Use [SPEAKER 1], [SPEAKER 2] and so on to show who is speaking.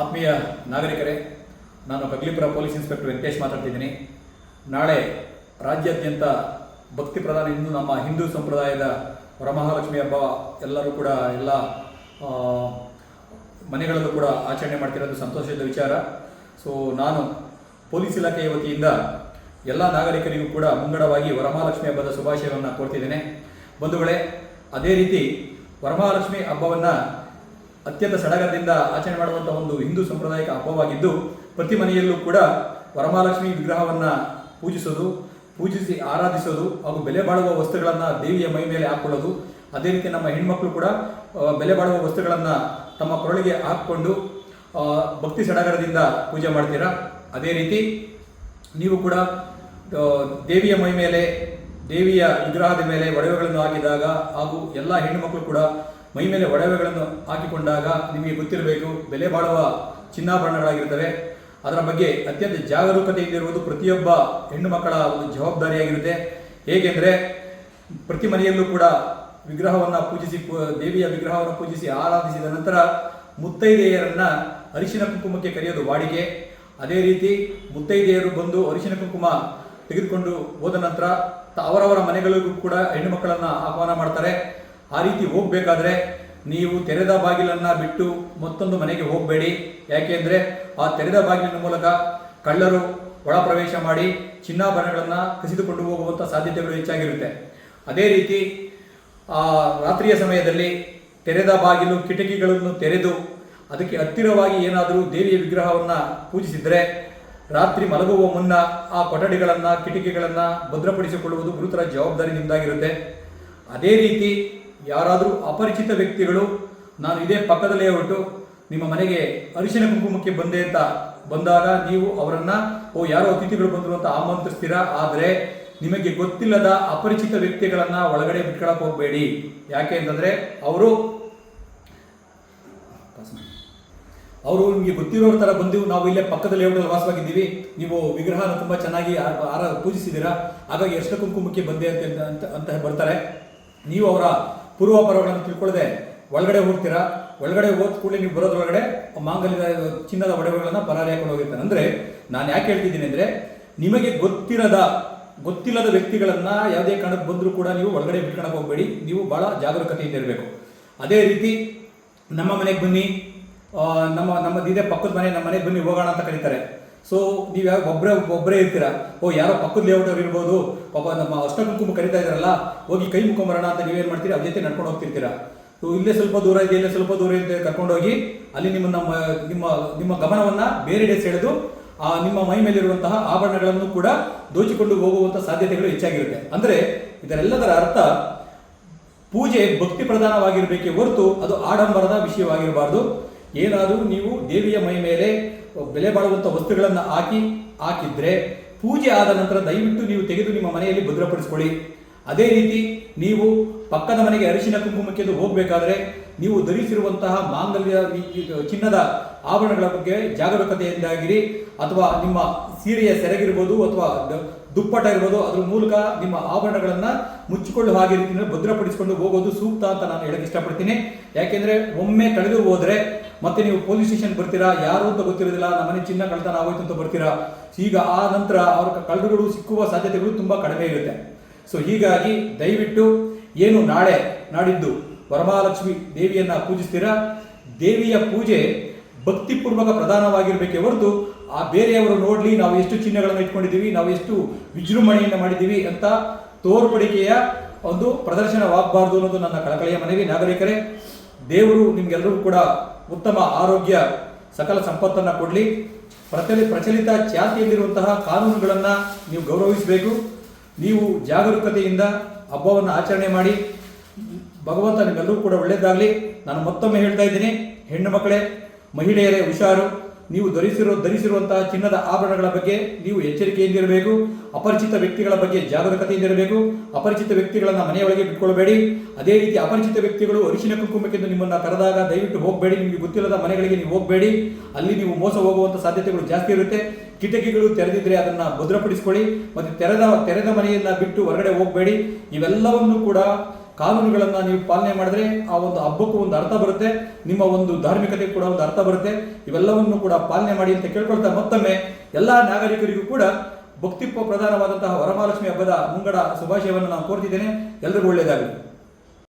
[SPEAKER 1] ಆತ್ಮೀಯ ನಾಗರಿಕರೇ, ನಾನು Kaggalipura police inspector Venkatesh ಮಾತಾಡ್ತಿದ್ದೀನಿ. ನಾಳೆ ರಾಜ್ಯಾದ್ಯಂತ ಭಕ್ತಿ ಪ್ರಧಾನ ಇಂದು ನಮ್ಮ ಹಿಂದೂ ಸಂಪ್ರದಾಯದ ವರಮಹಾಲಕ್ಷ್ಮಿ ಹಬ್ಬ, ಎಲ್ಲರೂ ಕೂಡ ಎಲ್ಲ ಮನೆಗಳಲ್ಲೂ ಕೂಡ ಆಚರಣೆ ಮಾಡ್ತಿರೋದು ಸಂತೋಷದ ವಿಚಾರ. ಸೊ ನಾನು ಪೊಲೀಸ್ ಇಲಾಖೆಯ ವತಿಯಿಂದ ಎಲ್ಲ ನಾಗರಿಕರಿಗೂ ಕೂಡ ಮುಂಗಡವಾಗಿ ವರಮಹಾಲಕ್ಷ್ಮಿ ಹಬ್ಬದ ಶುಭಾಶಯವನ್ನು ಕೋರ್ತಿದ್ದೇನೆ. ಬಂಧುಗಳೇ, ಅದೇ ರೀತಿ ವರಮಹಾಲಕ್ಷ್ಮಿ ಹಬ್ಬವನ್ನು ಅತ್ಯಂತ ಸಡಗರದಿಂದ ಆಚರಣೆ ಮಾಡುವಂಥ ಒಂದು ಹಿಂದೂ ಸಂಪ್ರದಾಯಿಕ ಹಬ್ಬವಾಗಿದ್ದು, ಪ್ರತಿ ಮನೆಯಲ್ಲೂ ಕೂಡ ವರಮಹಾಲಕ್ಷ್ಮಿ ವಿಗ್ರಹವನ್ನು ಪೂಜಿಸೋದು, ಪೂಜಿಸಿ ಆರಾಧಿಸೋದು ಹಾಗೂ ಬೆಲೆ ಬಾಳುವ ವಸ್ತುಗಳನ್ನು ದೇವಿಯ ಮೈ ಮೇಲೆ ಹಾಕ್ಕೊಳ್ಳೋದು ಅದೇ ರೀತಿ ನಮ್ಮ ಹೆಣ್ಮಕ್ಳು ಕೂಡ ಬೆಲೆ ಬಾಳುವ ವಸ್ತುಗಳನ್ನು ತಮ್ಮ ಕೊರಳಿಗೆ ಹಾಕ್ಕೊಂಡು ಭಕ್ತಿ ಸಡಗರದಿಂದ ಪೂಜೆ ಮಾಡ್ತೀರಾ? ಅದೇ ರೀತಿ ನೀವು ಕೂಡ ದೇವಿಯ ಮೈ ಮೇಲೆ, ದೇವಿಯ ವಿಗ್ರಹದ ಮೇಲೆ ಒಡವೆಗಳನ್ನು ಹಾಕಿದಾಗ ಹಾಗೂ ಎಲ್ಲ ಹೆಣ್ಣುಮಕ್ಕಳು ಕೂಡ ಮೈ ಮೇಲೆ ಒಡವೆಗಳನ್ನು ಹಾಕಿಕೊಂಡಾಗ ನಿಮಗೆ ಗೊತ್ತಿರಬೇಕು, ಬೆಲೆ ಬಾಳುವ ಚಿನ್ನಾಭರಣಗಳಾಗಿರ್ತವೆ ಅದರ ಬಗ್ಗೆ ಅತ್ಯಂತ ಜಾಗರೂಕತೆಯಿಂದಿರುವುದು ಪ್ರತಿಯೊಬ್ಬ ಹೆಣ್ಣು ಮಕ್ಕಳ ಒಂದು ಜವಾಬ್ದಾರಿಯಾಗಿರುತ್ತೆ. ಹೇಗೆಂದರೆ, ಪ್ರತಿ ಮನೆಯಲ್ಲೂ ಕೂಡ ವಿಗ್ರಹವನ್ನು ಪೂಜಿಸಿ ದೇವಿಯ ವಿಗ್ರಹವನ್ನು ಪೂಜಿಸಿ ಆರಾಧಿಸಿದ ನಂತರ ಮುತ್ತೈದೆಯರನ್ನು ಅರಿಶಿನ ಕುಂಕುಮಕ್ಕೆ ಕರೆಯೋದು ವಾಡಿಕೆ. ಅದೇ ರೀತಿ ಮುತ್ತೈದೆಯರು ಬಂದು ಅರಿಶಿನ ಕುಂಕುಮ ತೆಗೆದುಕೊಂಡು ಹೋದ ನಂತರ ಅವರವರ ಮನೆಗಳಿಗೂ ಕೂಡ ಹೆಣ್ಣು ಮಕ್ಕಳನ್ನು ಆಹ್ವಾನ ಮಾಡ್ತಾರೆ. ಆ ರೀತಿ ಹೋಗಬೇಕಾದ್ರೆ ನೀವು ತೆರೆದ ಬಾಗಿಲನ್ನು ಬಿಟ್ಟು ಮತ್ತೊಂದು ಮನೆಗೆ ಹೋಗಬೇಡಿ. ಯಾಕೆಂದ್ರೆ ಆ ತೆರೆದ ಬಾಗಿಲಿನ ಮೂಲಕ ಕಳ್ಳರು ಒಳ ಪ್ರವೇಶ ಮಾಡಿ ಚಿನ್ನಾಭರಣಗಳನ್ನು ಕಸಿದುಕೊಂಡು ಹೋಗುವಂಥ ಸಾಧ್ಯತೆಗಳು ಹೆಚ್ಚಾಗಿರುತ್ತೆ. ಅದೇ ರೀತಿ ಆ ರಾತ್ರಿಯ ಸಮಯದಲ್ಲಿ ತೆರೆದ ಬಾಗಿಲು ಕಿಟಕಿಗಳನ್ನು ತೆರೆದು ಅದಕ್ಕೆ ಹತ್ತಿರವಾಗಿ ಏನಾದರೂ ದೇವಿಯ ವಿಗ್ರಹವನ್ನು ಪೂಜಿಸಿದರೆ ರಾತ್ರಿ ಮಲಗುವ ಮುನ್ನ ಆ ಕೊಠಡಿಗಳನ್ನು, ಕಿಟಕಿಗಳನ್ನು ಭದ್ರಪಡಿಸಿಕೊಳ್ಳುವುದು ಗುರುತರ ಜವಾಬ್ದಾರಿ ನಿಮ್ದಾಗಿರುತ್ತೆ ಅದೇ ರೀತಿ ಯಾರಾದರೂ ಅಪರಿಚಿತ ವ್ಯಕ್ತಿಗಳು, ನಾನು ಇದೇ ಪಕ್ಕದಲ್ಲೇ ಹೊರಟು ನಿಮ್ಮ ಮನೆಗೆ ಅರಿಶಿನ ಕುಂಕುಮಕ್ಕೆ ಬಂದೆ ಅಂತ ಬಂದಾಗ ನೀವು ಅವರನ್ನು, ಓ, ಯಾರೋ ಅತಿಥಿಗಳು ಬಂದರು ಅಂತ ಆಮಂತ್ರಿಸ್ತೀರಾ? ಆದರೆ ನಿಮಗೆ ಗೊತ್ತಿಲ್ಲದ ಅಪರಿಚಿತ ವ್ಯಕ್ತಿಗಳನ್ನು ಒಳಗಡೆ ಬಿಟ್ಕೊಳಕ್ಕೆ ಹೋಗಬೇಡಿ. ಯಾಕೆ ಅಂತಂದ್ರೆ ಅವರು ಅವರು ನಿಮಗೆ ಗೊತ್ತಿರೋರ ಥರ ಬಂದಿವು ನಾವು ಇಲ್ಲೇ ಪಕ್ಕದಲ್ಲಿ ಹೋಟೆಲ್ ವಾಸವಾಗಿದ್ದೀವಿ. ನೀವು ವಿಗ್ರಹನ ತುಂಬ ಚೆನ್ನಾಗಿ ಆರಾ ಪೂಜಿಸಿದ್ದೀರಾ? ಹಾಗಾಗಿ ಎಷ್ಟು ಕುಂಕುಮಕ್ಕೆ ಬಂದೆ ಅಂತ ಅಂತ ಬರ್ತಾರೆ. ನೀವು ಅವರ ಪೂರ್ವಾಪರಗಳನ್ನು ತಿಳ್ಕೊಳ್ಳದೆ ಒಳಗಡೆ ಹೋಗ್ತೀರಾ? ಒಳಗಡೆ ಹೋದ ಕೂಡಲೇ ನೀವು ಬರೋದ್ರೊಳಗಡೆ ಮಾಂಗಲ್ಯದ ಚಿನ್ನದ ಒಡವೆಗಳನ್ನು ಪರಾರಿ ಹಾಕೊಂಡು ಹೋಗಿರ್ತಾನೆ. ಅಂದರೆ ನಾನು ಯಾಕೆ ಹೇಳ್ತಿದ್ದೀನಿ ಅಂದರೆ ನಿಮಗೆ ಗೊತ್ತಿರದ, ಗೊತ್ತಿಲ್ಲದ ವ್ಯಕ್ತಿಗಳನ್ನು ಯಾವುದೇ ಕಾರಣಕ್ಕೆ ಬಂದರೂ ಕೂಡ ನೀವು ಒಳಗಡೆ ಬಿಟ್ಕೊಳಕ್ಕೆ ಹೋಗಬೇಡಿ. ನೀವು ಬಹಳ ಜಾಗರೂಕತೆಯಿಂದ ಇರಬೇಕು. ಅದೇ ರೀತಿ ನಮ್ಮ ಮನೆಗೆ ಬನ್ನಿ. ನಮ್ಮ, ನಮ್ಮದಿದೆ ಪಕ್ಕದ ಮನೆ ನಮ್ಮ ಮನೆಗೆ ಬನ್ನಿ, ಹೋಗೋಣ ಅಂತ ಕರೀತಾರೆ. ಸೊ ನೀವು ಯಾವ ಒಬ್ಬರೇ ಒಬ್ಬರೇ ಇರ್ತೀರ? ಓ, ಯಾರೋ ಪಕ್ಕದ ಲೇಔಟ್ ಅವ್ರು ಇರ್ಬೋದು. ಪಾಪ ನಮ್ಮ ಅಷ್ಟ ಕುಂಕುಮ ಕರಿತಾ ಇದಾರಲ್ಲ ಹೋಗಿ ಕೈ ಮುಖಂಬರೋಣ ಅಂತ ನೀವೇನು ಮಾಡ್ತೀರಿ? ಅವ್ರ ಜೊತೆ ನಡ್ಕೊಂಡು ಹೋಗ್ತಿರ್ತೀರ? ಸೊ ಇಲ್ಲೇ ಸ್ವಲ್ಪ ದೂರ ಇದೆ, ಇಲ್ಲೇ ಸ್ವಲ್ಪ ದೂರ ಇದೆ ಕರ್ಕೊಂಡೋಗಿ, ಅಲ್ಲಿ ನಿಮ್ಮ ನಮ್ಮ, ನಿಮ್ಮ ನಿಮ್ಮ ಗಮನವನ್ನ ಬೇರೆಡೆ ಸೆಳೆದು, ಆ, ನಿಮ್ಮ ಮೈ ಮೇಲಿರುವಂತಹ ಆಭರಣಗಳನ್ನು ಕೂಡ ದೋಚಿಕೊಂಡು ಹೋಗುವಂಥ ಸಾಧ್ಯತೆಗಳು ಹೆಚ್ಚಾಗಿರುತ್ತೆ. ಅಂದ್ರೆ, ಇದರೆಲ್ಲದರ ಅರ್ಥ, ಪೂಜೆ ಭಕ್ತಿ ಪ್ರಧಾನವಾಗಿರಬೇಕೇ ಹೊರತು ಅದು ಆಡಂಬರದ ವಿಷಯವಾಗಿರಬಾರ್ದು. ಏನಾದರೂ ನೀವು ದೇವಿಯ ಮೈ ಮೇಲೆ ಬೆಲೆ ಬಾಳುವಂಥ ವಸ್ತುಗಳನ್ನು ಹಾಕಿ, ಹಾಕಿದ್ರೆ ಪೂಜೆ ಆದ ನಂತರ ದಯವಿಟ್ಟು ನೀವು ತೆಗೆದು ನಿಮ್ಮ ಮನೆಯಲ್ಲಿ ಭದ್ರಪಡಿಸ್ಕೊಳ್ಳಿ. ಅದೇ ರೀತಿ ನೀವು ಪಕ್ಕದ ಮನೆಗೆ ಅರಿಶಿನ ಕುಂಕುಮಕ್ಕೆ ಹೋಗಬೇಕಾದ್ರೆ ನೀವು ಧರಿಸಿರುವಂತಹ ಮಾಂಗಲ್ಯ ಚಿನ್ನದ ಆಭರಣಗಳ ಬಗ್ಗೆ ಜಾಗರೂಕತೆಯಿಂದಾಗಿರಿ, ಅಥವಾ ನಿಮ್ಮ ಸೀರೆಯ ಸೆರಗಿರ್ಬೋದು, ಅಥವಾ ದುಪ್ಪಟ ಇರ್ಬೋದು ಅದ್ರ ಮೂಲಕ ನಿಮ್ಮ ಆಭರಣಗಳನ್ನು ಮುಚ್ಚಿಕೊಳ್ಳುವ ಹಾಗೆ ರೀತಿಯಲ್ಲಿ ಭದ್ರಪಡಿಸಿಕೊಂಡು ಹೋಗೋದು ಸೂಕ್ತ ಅಂತ ನಾನು ಹೇಳಕ್ಕೆ ಇಷ್ಟಪಡ್ತೀನಿ. ಯಾಕೆಂದ್ರೆ ಒಮ್ಮೆ ಕಳೆದು ಹೋದ್ರೆ ಮತ್ತೆ ನೀವು ಪೊಲೀಸ್ ಸ್ಟೇಷನ್ ಬರ್ತೀರಾ, ಯಾರು ಅಂತ ಗೊತ್ತಿರೋದಿಲ್ಲ, ನಮ್ಮ ಮನೆ ಚಿನ್ನ ಕಳ್ತನ ಆಗೋಯ್ತು ಅಂತ ಬರ್ತೀರಾ. ಈಗ ಆ ನಂತರ ಅವ್ರ ಕಳ್ಳರುಗಳು ಸಿಕ್ಕುವ ಸಾಧ್ಯತೆಗಳು ತುಂಬಾ ಕಡಿಮೆ ಇರುತ್ತೆ. ಸೊ ಹೀಗಾಗಿ ದಯವಿಟ್ಟು ಏನು ನಾಳೆ ನಾಡಿದ್ದು ವರಮಹಾಲಕ್ಷ್ಮಿ ದೇವಿಯನ್ನ ಪೂಜಿಸ್ತೀರಾ? ದೇವಿಯ ಪೂಜೆ ಭಕ್ತಿಪೂರ್ವಕ ಪ್ರಧಾನವಾಗಿರಬೇಕೇ ಹೊರತು ಆ ಬೇರೆಯವರು ನೋಡಲಿ ನಾವು ಎಷ್ಟು ಚಿಹ್ನೆಗಳನ್ನು ಇಟ್ಕೊಂಡಿದ್ದೀವಿ, ನಾವು ಎಷ್ಟು ವಿಜೃಂಭಣೆಯನ್ನು ಮಾಡಿದ್ದೀವಿ ಅಂತ ತೋರ್ಪಡಿಕೆಯ ಒಂದು ಪ್ರದರ್ಶನವಾಗಬಾರ್ದು ಅನ್ನೋದು ನನ್ನ ಕಳಕಳಿಯ ಮನವಿ. ನಾಗರಿಕರೇ, ದೇವರು ನಿಮಗೆಲ್ಲರೂ ಕೂಡ ಉತ್ತಮ ಆರೋಗ್ಯ, ಸಕಲ ಸಂಪತ್ತನ್ನು ಕೊಡಲಿ. ಪ್ರಚಲಿ, ಪ್ರಚಲಿತ ಚಾತಿಯಲ್ಲಿರುವಂತಹ ಕಾನೂನುಗಳನ್ನು ನೀವು ಗೌರವಿಸಬೇಕು. ನೀವು ಜಾಗರೂಕತೆಯಿಂದ ಹಬ್ಬವನ್ನು ಆಚರಣೆ ಮಾಡಿ. ಭಗವಂತ ಕೂಡ ಒಳ್ಳೆಯದಾಗಲಿ ನಾನು ಮತ್ತೊಮ್ಮೆ ಹೇಳ್ತಾ ಇದ್ದೀನಿ, ಹೆಣ್ಣು ಮಕ್ಕಳೇ ಮಹಿಳೆಯರೇ ಹುಷಾರು, ನೀವು ಧರಿಸಿರೋ ಧರಿಸಿರುವಂತಹ ಚಿನ್ನದ ಆಭರಣಗಳ ಬಗ್ಗೆ ನೀವು ಎಚ್ಚರಿಕೆಯಿಂದಿರಬೇಕು, ಅಪರಿಚಿತ ವ್ಯಕ್ತಿಗಳ ಬಗ್ಗೆ ಜಾಗರೂಕತೆಯಿಂದಿರಬೇಕು, ಅಪರಿಚಿತ ವ್ಯಕ್ತಿಗಳನ್ನು ಮನೆಯೊಳಗೆ ಬಿಟ್ಕೊಳ್ಬೇಡಿ. ಅದೇ ರೀತಿ ಅಪರಿಚಿತ ವ್ಯಕ್ತಿಗಳು ಅರಿಶಿನ ಕುಂಕುಮಕ್ಕೆಂದು ನಿಮ್ಮನ್ನ ಕರೆದಾಗ ದಯವಿಟ್ಟು ಹೋಗಬೇಡಿ, ನಿಮಗೆ ಗೊತ್ತಿಲ್ಲದ ಮನೆಗಳಿಗೆ ನೀವು ಹೋಗಬೇಡಿ. ಅಲ್ಲಿ ನೀವು ಮೋಸ ಹೋಗುವಂಥ ಸಾಧ್ಯತೆಗಳು ಜಾಸ್ತಿ ಇರುತ್ತೆ. ಕಿಟಕಿಗಳು ತೆರೆದಿದ್ರೆ ಅದನ್ನ ಭದ್ರಪಡಿಸ್ಕೊಳ್ಳಿ, ಮತ್ತೆ ತೆರೆದ ತೆರೆದ ಮನೆಯನ್ನ ಬಿಟ್ಟು ಹೊರಗಡೆ ಹೋಗಬೇಡಿ. ಇವೆಲ್ಲವನ್ನು ಕೂಡ ಕಾನೂನುಗಳನ್ನ ನೀವು ಪಾಲನೆ ಮಾಡಿದ್ರೆ ಆ ಒಂದು ಹಬ್ಬಕ್ಕೂ ಒಂದು ಅರ್ಥ ಬರುತ್ತೆ, ನಿಮ್ಮ ಒಂದು ಧಾರ್ಮಿಕತೆ ಕೂಡ ಒಂದು ಅರ್ಥ ಬರುತ್ತೆ. ಇವೆಲ್ಲವನ್ನು ಕೂಡ ಪಾಲನೆ ಮಾಡಿ ಅಂತ ಕೇಳ್ಕೊಳ್ತಾ ಮತ್ತೊಮ್ಮೆ ಎಲ್ಲಾ ನಾಗರಿಕರಿಗೂ ಕೂಡ ಭಕ್ತಿಪ್ಪ ಪ್ರಧಾನವಾದಂತಹ ವರಮಹಾಲಕ್ಷ್ಮಿ ಹಬ್ಬದ ಮುಂಗಡ ಶುಭಾಶಯವನ್ನು ನಾನು ಕೋರ್ತಿದ್ದೇನೆ. ಎಲ್ರಿಗೂ ಒಳ್ಳೆಯದಾಗಲಿ.